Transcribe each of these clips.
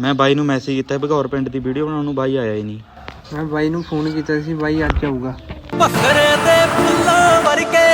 ਮੈਂ ਬਾਈ ਨੂੰ ਮੈਸੇਜ ਕੀਤਾ ਬਗੌਰ ਪਿੰਡ ਦੀ ਵੀਡੀਓ ਬਣਾਉਣ ਨੂੰ ਬਾਈ ਆਇਆ ਹੀ ਨਹੀਂ। ਮੈਂ ਬਾਈ ਨੂੰ ਫੋਨ ਕੀਤਾ ਸੀ ਬਾਈ ਅੱਜ ਆਊਗਾ। ਪਖਰੇ ਦੇ ਫੁੱਲਾਂ ਵਰਗੇ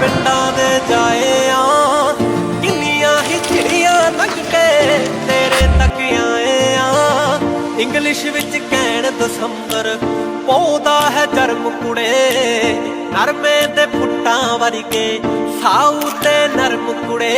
ਪਿੰਡਾਂ ਦੇ ਜਾਏ ਆ ਕਿੰਨੀਆਂ ਹੀ ਚਿੜੀਆਂ ਲੰਘ ਕੇ ਤੇਰੇ ਤੱਕ ਆਏ ਆ ਇੰਗਲਿਸ਼ ਵਿੱਚ ਕਹਿਣ ਦਸੰਬਰ ਪੌਦਾ ਹੈ ਜਰਮ ਕੁੜੇ। ਨਰਮੇ ਦੇ ਫੁੱਟਾਂ ਵਰਗੇ ਸਾਊ ਤੇ ਨਰਮ ਕੁੜੇ।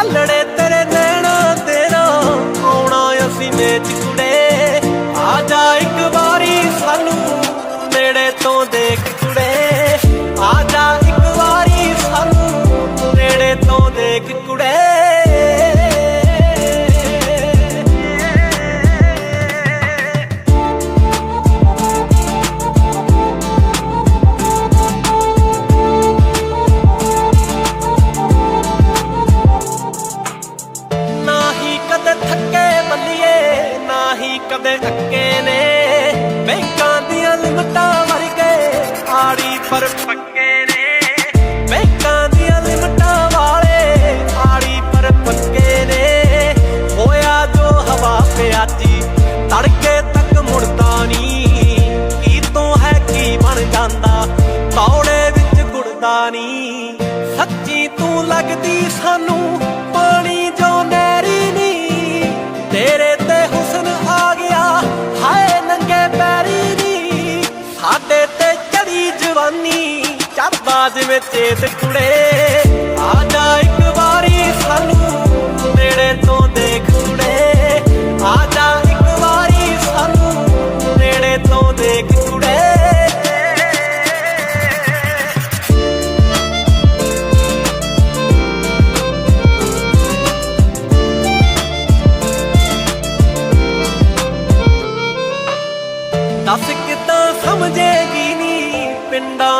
ਅਲੜੇ ਗੁੜਦਾ ਸੱਚੀ ਤੂੰ ਲੱਗਦੀ ਸਾਨੂੰ ਪਾਣੀ ਜੋ ਨਹਿਰੀ ਨੀ। ਤੇਰੇ ਤੇ ਹੁਸਨ ਆ ਗਿਆ, ਹਾਏ ਨੰਗੇ ਪੈਰੀ ਨੀ ਸਾਡੇ ਤੇ ਚੜੀ ਜਵਾਨੀ ਚੜਦਾ ਜਿਵੇਂ ਚੇਤ ਕੁੜੇ। ਆ ਜਾ ਇੱਕ ਵਾਰੀ ਸਾਨੂੰ ਨੇੜੇ ਤੋਂ ਦੇਖ ਕੁੜੇ। ਆ ਜਾ ਇੱਕ ਵਾਰੀ ਸਾਨੂੰ ਨੇੜੇ ਤੋਂ ਦੇਖ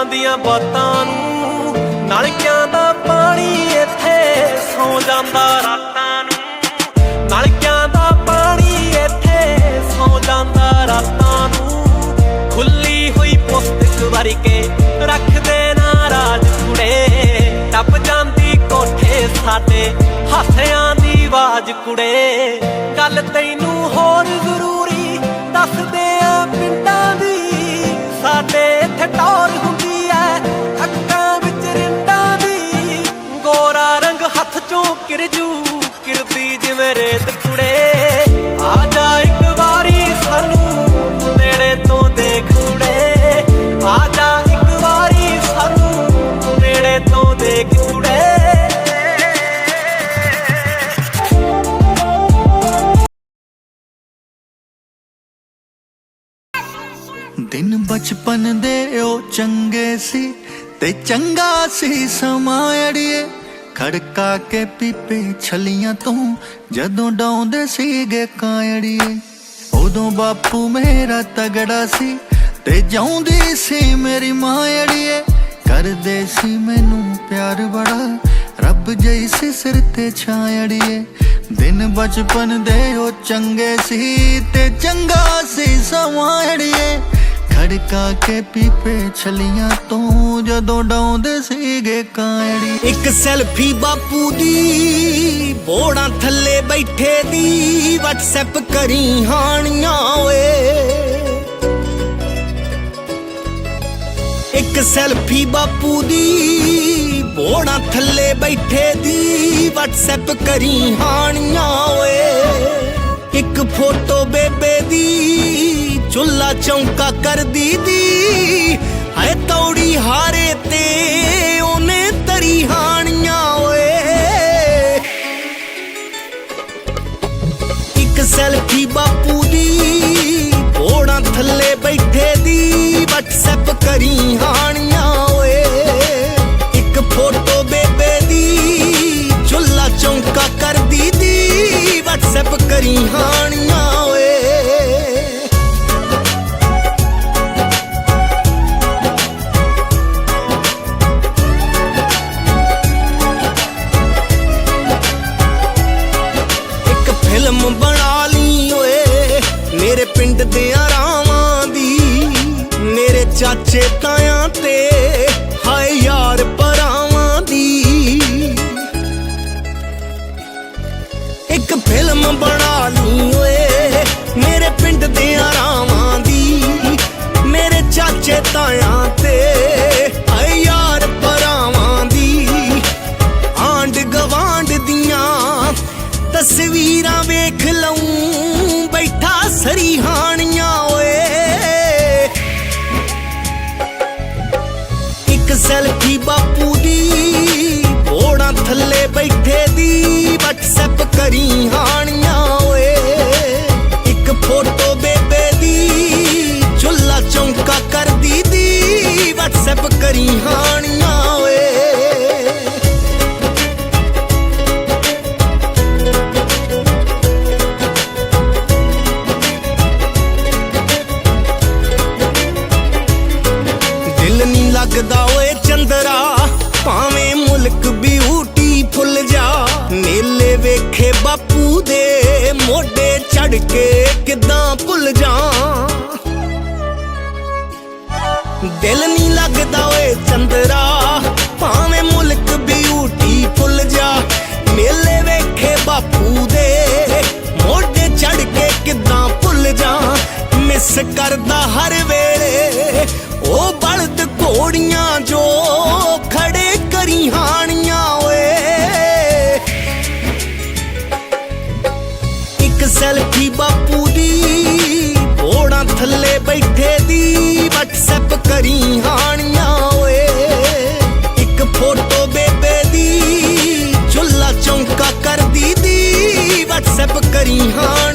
ਪਿੰਡਾਂ ਦੀਆਂ ਬਾਤਾਂ ਨੂੰ। ਨਲਕਿਆਂ ਦਾ ਪਾਣੀ ਇੱਥੇ ਸੌ ਜਾਂਦਾ ਰਾਤਾਂ ਨੂੰ। ਨਲਕਿਆਂ ਦਾ ਪਾਣੀ ਇੱਥੇ ਸੌ ਜਾਂਦਾ ਰਾਤਾਂ ਨੂੰ। ਖੁੱਲੀ ਹੋਈ ਪੁਸਤਕ ਵਰਗੇ ਰੱਖਦੇ ਨਾ ਰਾਜ ਕੁੜੇ। ਟੱਪ ਜਾਂਦੀ ਕੋਠੇ ਸਾਡੇ ਹਾਸਿਆਂ ਦੀ ਆਵਾਜ਼ ਕੁੜੇ। ਗੱਲ ਤੈਨੂੰ ਹੋਰ ਜ਼ਰੂਰੀ ਦੱਸਦੇ ਆ ਕਿਰਜੂ ਕਿਰਦੀ ਜਿਵੇਂ ਰੇਤ ਕੁੜੇ ਆ ਜਾ ਇੱਕ ਵਾਰੀ ਸਾਨੂੰ ਨੇੜੇ ਤੋਂ ਦੇਖ ਕੁੜੇ ਆ ਜਾ ਇੱਕ ਵਾਰੀ ਸਾਨੂੰ ਨੇੜੇ ਤੋਂ ਦੇਖ ਕੁੜੇ ਦਿਨ ਬਚਪਨ ਦੇ ਉਹ ਚੰਗੇ ਸੀ ਤੇ ਚੰਗਾ ਸੀ ਸਮਾਂ ਅੜੀਏ। ਖੜਕਾ ਕੇ ਪੀਪੇ ਛਲੀਆਂ ਤੋਂ ਜਦੋਂ ਡਾਉਂਦੇ ਸੀਗੇ ਕਾਂੜੀਏ ਉਦੋਂ ਬਾਪੂ ਮੇਰਾ ਤਗੜਾ ਸੀ ਤੇ ਜਾਉਂਦੀ ਸੀ ਮੇਰੀ ਮਾਂ ਅੜੀਏ। ਕਰਦੇ ਸੀ ਮੈਨੂੰ ਪਿਆਰ ਬੜਾ, ਰੱਬ ਜਈ ਸੀ ਸਿਰ ਤੇ ਛਾਇੜੀਏ ਦਿਨ ਬਚਪਨ ਦੇ ਉਹ ਚੰਗੇ ਸੀ ਤੇ ਚੰਗਾ ਸੀ ਸਮਾਂ ਅੜੀਏ। ਖੜਕਾ ਕੇ ਪੀਪੇ ਛਲੀਆਂ ਤੋਂ ਜਦੋਂ ਡਾਉਂਦੇ ਸੀਗੇ ਕਾਂੜੀ। ਇੱਕ ਸੈਲਫੀ ਬਾਪੂ ਦੀ, ਬੋੜਾਂ ਥੱਲੇ ਬੈਠੇ ਦੀ, WhatsApp ਕਰੀ ਹਾਣੀਆਂ ਓਏ। ਇੱਕ ਸੈਲਫੀ ਬਾਪੂ ਦੀ, ਬੋੜਾਂ ਥੱਲੇ ਬੈਠੇ ਦੀ, WhatsApp ਕਰੀ ਹਾਣੀਆਂ ਓਏ। ਇੱਕ ਫੋਟੋ ਬੇਬੇ ਦੀ ਚੁੱਲਾ ਚੌਂਕਾ ਕਰਦੀ ਦੀ ਹਾਏ ਤੌੜੀ ਹਾਰੇ ਤੇ ਉਹਨੇ ਤਰੀ ਹਾਣੀਆਂ ਓਏ। ਇੱਕ ਸੈਲਫੀ ਬਾਪੂ ਦੀ ਓੜਾਂ ਥੱਲੇ ਬੈਠੇ ਦੀ, WhatsApp ਕਰੀ ਹਾਣੀਆਂ ਓਏ। ਇੱਕ ਫੋਟੋ ਬੇਬੇ ਦੀ, ਚੁੱਲਾ ਚੌਂਕਾ ਕਰਦੀ ਦੀ WhatsApp ਕਰੀ ਹਾਣੀਆਂ ਫਿਲਮ ਬਣਾ ਲੂੰ ਓਏ। ਮੇਰੇ ਪਿੰਡ ਦੇ ਆਰਾਵਾਂ ਦੀ, ਮੇਰੇ ਚਾਚੇ ਤਾਇਆਂ ਤੇ। ਆਏ ਯਾਰ ਪਰਾਵਾਂ ਦੀ ਆਂਡ ਗਵਾਂਡ ਦੀਆਂ ਤਸਵੀਰਾਂ ਵੇਖ ਲਉਂ ਬੈਠਾ ਸਰੀਹਾਣੀਆਂ ਓਏ। ਇੱਕ ਸੈਲਫੀ ਬਾਪੂ ਦੀ ਥੱਲੇ ਬੈਠੇ ਦੀ ਵਟਸਐਪ ਕਰੀ ਹਾਣੀਆਂ ਓਏ। ਇੱਕ ਫੋਟੋ ਬੇਬੇ ਦੀ ਚੁੱਲਾ ਚੌਂਕਾ ਕਰਦੀ ਦੀ, WhatsApp ਕਰੀ ਹਾਣੀਆਂ ਦਿਲ ਨਹੀਂ ਲੱਗਦਾ ਓਏ ਚੰਦਰਾ। ਮੋਢੇ ਚੜ ਕੇ ਕਿਦਾਂ ਭੁੱਲ ਜਾ ਦਿਲ ਨਹੀਂ ਲੱਗਦਾ ਓਏ ਚੰਦਰਾ, ਭਾਵੇਂ ਮੁਲਕ ਬਿਊਟੀ ਭੁੱਲ ਜਾ। ਮੇਲੇ ਵੇਖੇ ਬਾਪੂ ਦੇ, ਮੋਢੇ ਚੜ ਕੇ ਕਿਦਾਂ ਭੁੱਲ ਜਾ ਮਿਸ ਕਰਦਾ ਹਰ ਵੇਲੇ, ਉਹ ਬਲਦ ਘੋੜੀਆਂ ਜੋ ਕਰੀ ਹਾਣੀਆਂ ਓਏ। ਇੱਕ ਫੋਟੋ ਬੇਬੇ ਦੀ ਚੁੱਲਾ ਚੌਂਕਾ ਕਰਦੀ ਦੀ। WhatsApp ਕਰੀ ਹਾਣ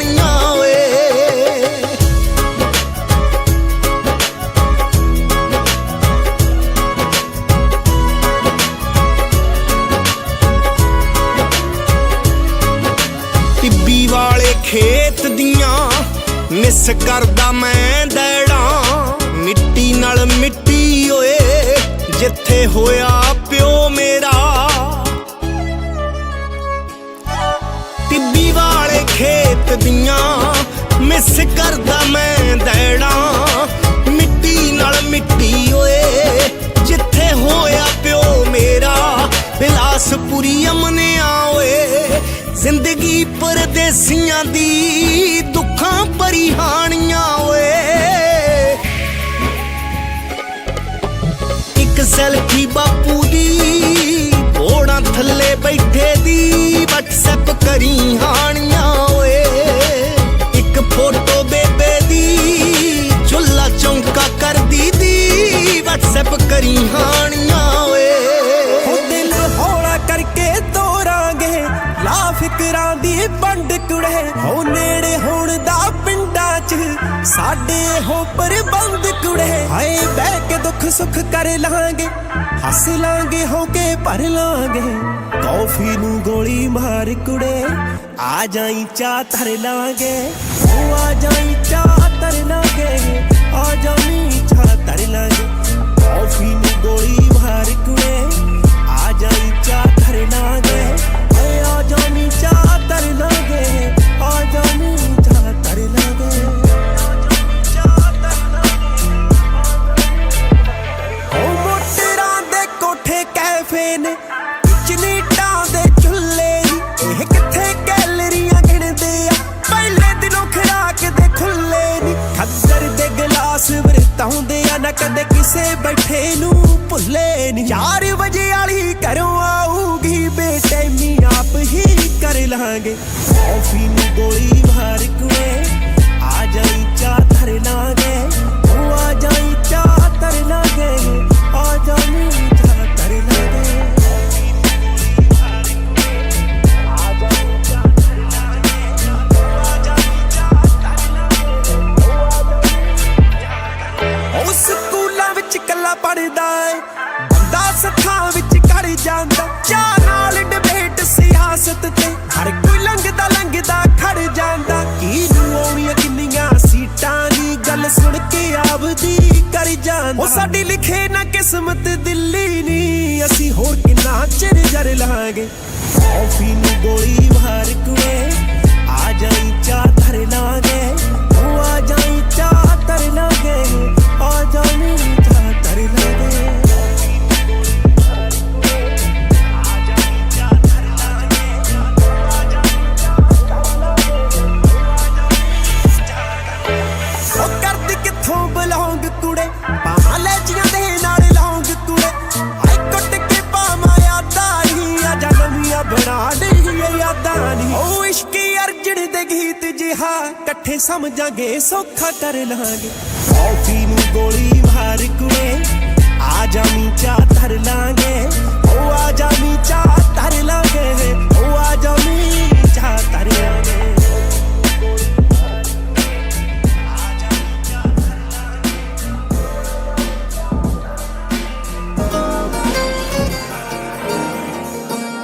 ਟਿੱਬੀ ਵਾਲੇ ਖੇਤ ਦੀਆਂ ਮਿਸ ਕਰਦਾ ਮੈਂ ਦੈੜਾਂ ਮਿੱਟੀ ਨਾਲ ਮਿੱਟੀ ਓਏ, ਜਿੱਥੇ ਹੋਇਆ ਪਿਓ ਮੇਰਾ, ਬਿਲਾਸਪੁਰੀ ਅਮਨਿਆ ਓਏ। ਜ਼ਿੰਦਗੀ ਪਰਦੇਸੀਆਂ ਦੀ ਦੁੱਖਾਂ ਭਰੀ ਹਾਣੀਆਂ ਓਏ। ਇੱਕ ਸੈਲਫੀ ਬਾਪੂ ਦੀ, ਘੋੜਾਂ ਥੱਲੇ ਬੈਠੇ ਦੀ WhatsApp ਕਰੀ ਹਾਣੀਆਂ ਓਏ। ਇੱਕ ਫੋਟੋ ਬੇਬੇ ਦੀ ਚੁੱਲਾ ਚੌਂਕਾ ਕਰਦੀ ਦੀ। WhatsApp ਕਰੀ ਹਾਣੀਆਂ ਓਏ। ਹੋ ਦਿਲ ਹੌਲਾ ਕਰਕੇ ਤੋਰਾਂਗੇ, ਲਾ ਫਿਕਰਾਂ ਦੀ ਵੰਡ ਕੁੜੇ। ਹੋ ਨੇੜੇ ਹੋਣ ਦਾ ਪਿੰਡਾਂ 'ਚ, ਸਾਡੇ ਹੋ ਪ੍ਰਬੰਧ ਕੁੜੇ। ਹਾਏ, ਬਹਿ ਕੇ ਦੁੱਖ ਸੁੱਖ ਕਰ ਲਾਂਗੇ। ਹੱਸ ਲਾਂਗੇ, ਹੋ ਕੇ ਭਰ ਲਾਂਗੇ। ਕੌਫੀ ਨੂੰ ਗੋਲੀ ਮਾਰ ਕੁੜੇ, ਆ ਜਾਈ ਚਾ ਧਰ ਲਾਂਗੇ। ਉਹ ਆ ਜਾਈ ਚਾਹ ਧਰ ਲਾਂਗੇ, ਆ ਜਾਈ ਚਾਹ ਧਰ ਲਾਂਗੇ। ਕੌਫੀ ਨੂੰ ਗੋਲੀ ਮਾਰ ਕੁੜੇ, ਆ ਜਾਈ ਚਾ ਧਰ ਲਾਂਗੇ। ਓਏ, ਆ ਜਾਈ ਚਾ ਧਰ ਲਾਂਗੇ। ਬੈਠੇ ਨੂੰ ਭੁੱਲੇ ਨੀ 4 ਵਜੇ ਵਾਲੀ ਘਰੋਂ ਆਊਗੀ ਬੇਟੇ ਮੀ ਆਪ ਹੀ ਕਰ ਲਾਂਗੇ। ਕੌਫੀ ਨੂੰ ਗੋਲੀ ਮਾਰ ਕੁੜੇ ਜਾਂਦਾ। ਉਹ ਸਾਡੀ ਲਿਖੇ ਨਾ ਕਿਸਮਤ ਦਿੱਲੀ ਨਹੀਂ। ਅਸੀਂ ਹੋਰ ਕਿੰਨਾ ਚਿਰ ਜਰ ਲਾਂਗੇ। ਕੌਫੀ ਨੂੰ ਗੋਲੀ ਮਾਰ ਕੁਏ ਆ ਜਾਈ ਚਾਹ ਧਰ ਲਾਂਗੇ। ਉਹ ਆ ਜਾਈ ਚਾਹ ਧਰ ਲਾਂਗੇ। ਆ ਜਾਈ ਸਮਝਾਂਗੇ, ਸੌਖਾ ਕਰ ਲਾਂਗੇ। ਕੌਫੀ ਨੂੰ ਗੋਲੀ ਮਾਰ ਕੁੜੇ, ਆ ਜਾਮੀ ਚਾਹ ਧਰ ਲਾਂਗੇ। ਉਹ ਆ ਜਾਮੀ ਚਾਹ ਧਰ ਲਾਂਗੇ ਉਹ ਆ ਜਾਮੀ ਚਾਹ ਮਿੱਠਾ ਤਰਿਆ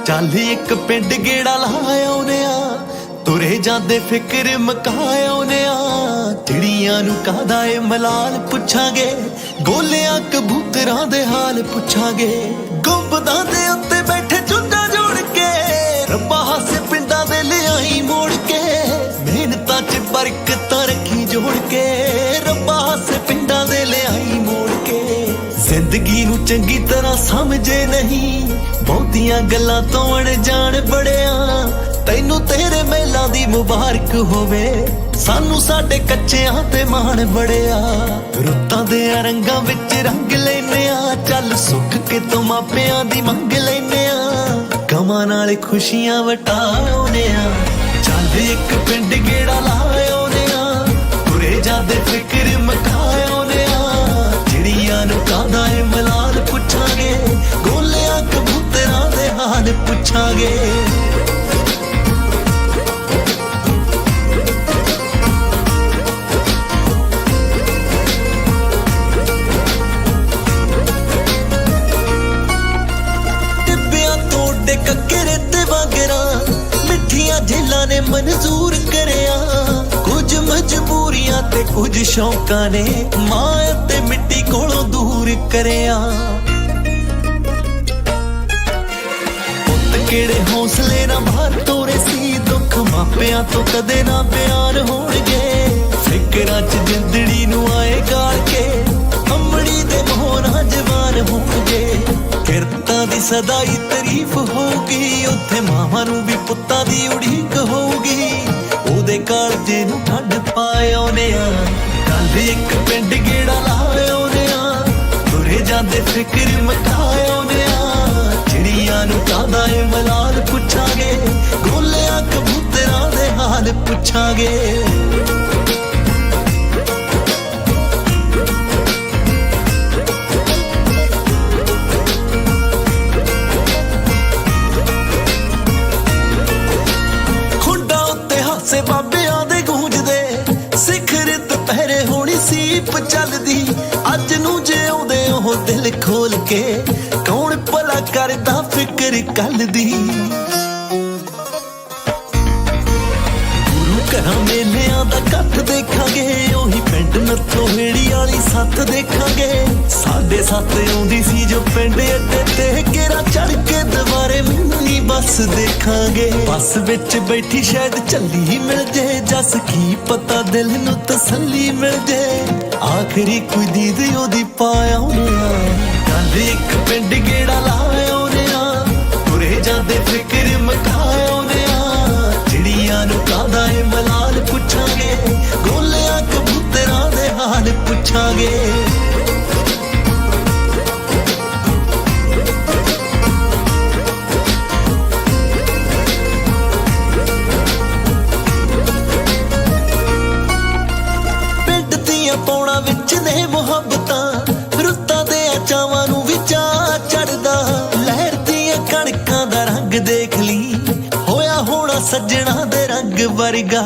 ਚੱਲ ਇੱਕ ਪਿੰਡ ਗੇੜਾ ਲਾਇਆ ਆ ਤੁਰੇ ਜਾਂਦੇ ਫਿਕਰ ਮਕਾਇਓਨੇ ਆ ਚਿੜੀਆਂ ਨੂੰ ਕਾਹਦਾ ਏ ਮਲਾਲ ਪੁੱਛਾਂਗੇ। ਗੋਲਿਆਂ ਕਬੂਤਰਾਂ ਦੇ ਹਾਲ ਪੁੱਛਾਂਗੇ। ਗੁੰਬਦਾਂ ਦੇ ਉੱਤੇ ਬੈਠੇ ਚੁੰਝਾਂ ਜੋੜ ਕੇ। ਰੱਬਾ ਹਾਸੇ ਪਿੰਡਾਂ ਦੇ ਲਿਆਈ ਮੋੜ ਕੇ। ਮਿਹਨਤਾਂ 'ਚ ਬਰਕਤਾਂ ਰੱਖੀ ਜੋੜ ਕੇ। ਰੱਬਾ ਹਾਸੇ ਪਿੰਡਾਂ ਦੇ ਲਿਆਈ ਮੋੜ ਕੇ। ਜ਼ਿੰਦਗੀ ਨੂੰ ਚੰਗੀ ਤਰ੍ਹਾਂ ਸਮਝੇ ਨਹੀਂ। ਬਹੁਤੀਆਂ ਗੱਲਾਂ ਤੋਂ ਅਣਜਾਣ ਬੜਿਆ। ਤੈਨੂੰ ਤੇਰੇ ਮਹਿਲਾਂ ਦੀ ਮੁਬਾਰਕ ਹੋਵੇ। ਸਾਨੂੰ ਸਾਡੇ ਕੱਚਿਆਂ ਤੇ ਮਾਣ ਬੜਿਆ ਰੁੱਤਾਂ ਦੇ ਰੰਗਾਂ ਵਿੱਚ ਰੰਗ ਲੈਨੇ ਆ। ਚੱਲ ਸੁੱਖ ਕੇ ਤੋਂ ਮਾਪਿਆਂ ਦੀ ਮੰਗ ਲੈਨੇ ਆ। ਕਮਾਂ ਨਾਲ ਖੁਸ਼ੀਆਂ ਵਟਾਉਨੇ ਆ। ਚੱਲ ਇੱਕ ਪਿੰਡ ਗੇੜਾ ਲਾਇਓਨੇ ਆ। ਤੁਰੇ ਜਾਂਦੇ ਫਿਕਰ ਮਕਾਇਓਨੇ ਆ। ਚਿੜੀਆਂ ਨੂੰ ਕਾਹਦਾ ਏ ਮਲਾਲ ਪੁੱਛਾਂਗੇ, ਗੋਲਿਆਂ ਕਬੂਤਰਾਂ ਦੇ ਹਾਲ ਪੁੱਛਾਂਗੇ। ਸ਼ੌਕਾਂ ਨੇ ਮਾਂ ਤੇ ਮਿੱਟੀ ਕੋਲੋਂ ਦੂਰ ਕਰਿਆ। ਪੁੱਤ ਕਿਹੜੇ ਹੌਸਲੇ ਨਾਲ ਬਾਹਰ ਤੋਰੇ ਸੀ, ਦੁੱਖ ਮਾਪਿਆਂ ਤੋਂ ਕਦੇ ਨਾ ਬਿਆਨ ਹੋਣਗੇ। ਫਿਕਰਾਂ 'ਚ ਜਿੰਦੜੀ ਨੂੰ ਆਏ ਗਾਲ ਕੇ ਅੰਮੜੀ ਦੇ ਮੋਹਰਾਂ ਜਵਾਨ ਹੋਣਗੇ। ਕਿਰਤਾਂ ਦੀ ਸਦਾਈ ਤਾਰੀਫ ਹੋਊਗੀ, ਉੱਥੇ ਮਾਵਾਂ ਨੂੰ ਵੀ ਪੁੱਤਾਂ ਦੀ ਉਡੀਕ ਹੋਊਗੀ। ਉਹਦੇ ਕਾਲਜੇ ਨੂੰ ਠੰਡ ਪਾਇਓਨੇ ਆ ਕੱਲ ਇੱਕ ਪਿੰਡ ਗੇੜਾ ਲਾਇਓਨੇ ਆ ਤੁਰੇ ਜਾਂਦੇ ਫਿਕਰ ਮਕਾਇਓਨੇ ਆ ਚਿੜੀਆਂ ਨੂੰ ਕਾਹਦਾ ਏ ਮਲਾਲ ਪੁੱਛਾਂਗੇ, ਗੋਲਿਆਂ ਕਬੂਤਰਾਂ ਦੇ ਹਾਲ ਪੁੱਛਾਂਗੇ। ਸੀਪ ਚੱਲਦੀ। ਅੱਜ ਨੂੰ ਜਿਉਂਦੇ ਉਹ ਦਿਲ ਖੋਲ ਕੇ, ਕੌਣ ਭਲਾ ਕਰਦਾ ਫਿਕਰ ਕੱਲ ਦੀ? ਗੁਰੂ ਘਰਾਂ ਮੇਲਿਆਂ ਦਾ ਇਕੱਠ ਦੇਖਾਂਗੇ, ਉਹੀ ਪਿੰਡ ਨੱਥੋ ਹੇੜੀ ਵਾਲੀ ਸੱਤ ਦੇਖਾਂਗੇ। ਸਾਡੇ ਸੱਤ ਆਉਂਦੀ ਸੀ ਜੋ ਪਿੰਡ ਅੱਡੇ ਤੇ, ਘੇਰਾ ਚੜ ਕੇ ਦੁਬਾਰੇ ਮਿੰਨੀ ਬੱਸ ਦੇਖਾਂਗੇ। ਬੱਸ ਵਿੱਚ ਬੈਠੀ ਸ਼ਾਇਦ ਚੱਲੀ ਮਿਲ ਜੇ। ਜਸ ਕੀ ਪਤਾ ਦਿਲ ਨੂੰ ਤਸੱਲੀ ਮਿਲ ਜੇ। ਆਖਰੀ ਕੋਈ ਦੀਦ ਉਹਦੀ ਪਾਇਆ ਹੋਇਆ ਕੱਲ ਇੱਕ ਪਿੰਡ ਗੇੜਾ ਲਾਇਆ ਆ। ਤੁਰੇ ਜਾਂਦੇ ਫਿਕਰ ਮਕਾਇਆ ਆ। ਚਿੜੀਆਂ ਨੂੰ ਕਾਦਾ ਏ ਮਲਾਲ ਪੁੱਛਾਂਗੇ। ਗੋਲਿਆਂ ਕਬੂਤਰਾਂ ਦੇ ਹਾਲ ਪੁੱਛਾਂਗੇ। ਵਿੱਚ ਨੇ ਮੁਹੱਬਤਾਂ, ਰੁੱਤਾਂ ਦੇ ਚਾਵਾਂ ਨੂੰ ਵਿਚਾ ਚੜਦਾ ਲਹਿਰ ਦੀਆਂ ਕਣਕਾਂ ਦਾ ਰੰਗ ਦੇਖ ਲਈ, ਹੋਇਆ ਹੋਣਾ ਸੱਜਣਾ ਦੇ ਰੰਗ ਵਰਗਾ।